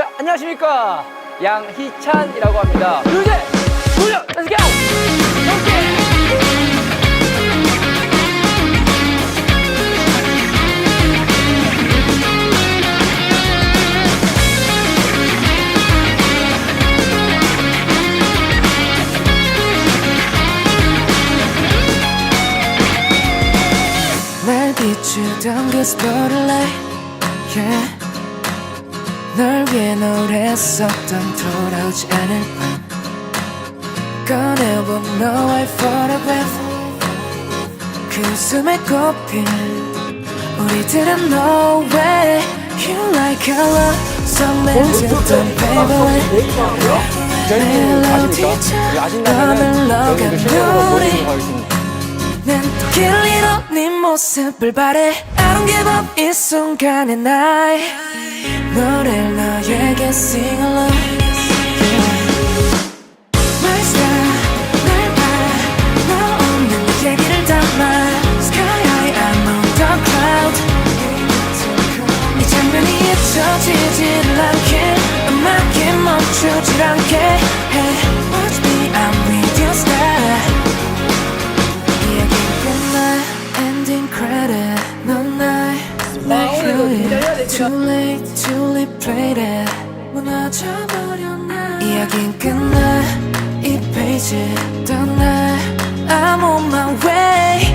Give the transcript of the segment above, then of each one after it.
자, 안녕하십니까. 양희찬이라고 합니다. 유재! 돌려! Let's go! 날 비추던 그 스포트라이트 yeah. 널 위해 노래했었던 돌아오지 않을 밤 꺼내본 너와의 photograph. 그 숨에 꼽힌 우리들은 no way You like our love 성난 듣던 baby 저희는 멜로디 아십니까? 참 아신다면 너를 여러분들 실력으로 녹아 보여주도록 우리 하겠습니다. 난 길리로 네 모습을 바래. I don't give up 이 순간의 날 노래를 너에게 sing along. 잊혀지지를 않게. 음악이 멈추질 않게 Too late to replay it 무너져버려 나 이야기 끝나 이 페이지 떠나 I'm on my way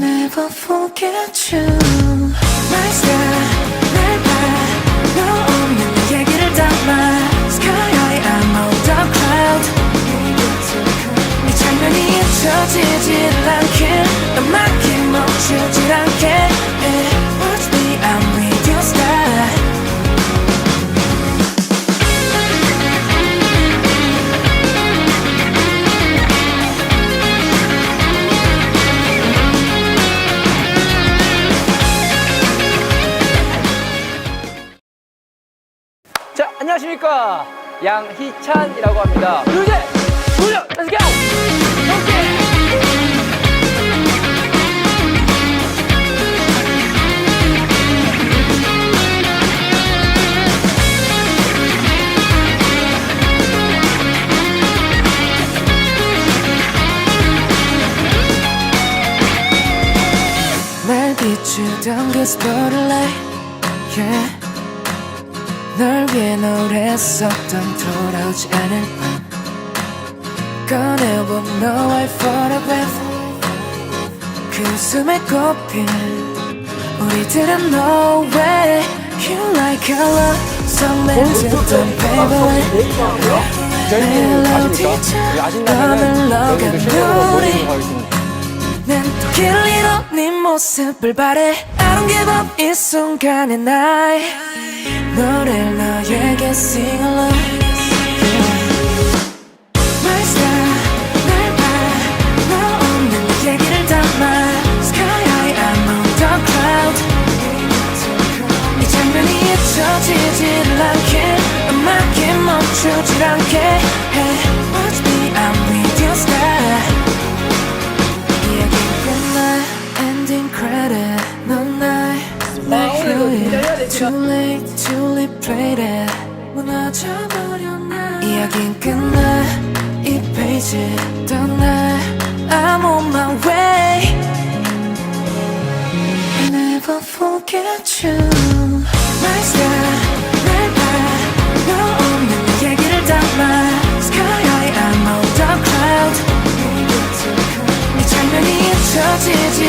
never forget you My star 날봐너 없는 내 얘기를 담아 Sky high I'm on the cloud 이 장면이 잊혀지질 않게 음악이 멈추질 안녕하십니까. 양희찬이라고 합니다. 유재! 돌려! 비추던 그 yeah. 널 위해 노래했었던 돌아오지 않을 밤. 꺼내본 너와의 photograph 그 숨에 꼽힌 우리들은 no way You like our love 듣던 baby 저희는 멜로디 우리 보여주도록 하겠습니다. 난 길리로 네 모습을 바래. I don't give up 이 순간의 날 노래를 너에게 sing along My star 날봐너 없는 내 얘기를 담아 Sky high I'm on the cloud 이 장면이 잊혀지질 않게 음악이 멈추질 않게 Hey watch me I'm with your star 이야기 끝나 엔딩 크레딧 넌날 휴일 Too late to replay it 무너져버려 나 이야기 끝나 이 페이지 떠나 I'm on my way I never forget you My star 날봐너 없는 내 얘기를 담아 Sky high I'm on the cloud 이 장면이 잊혀지질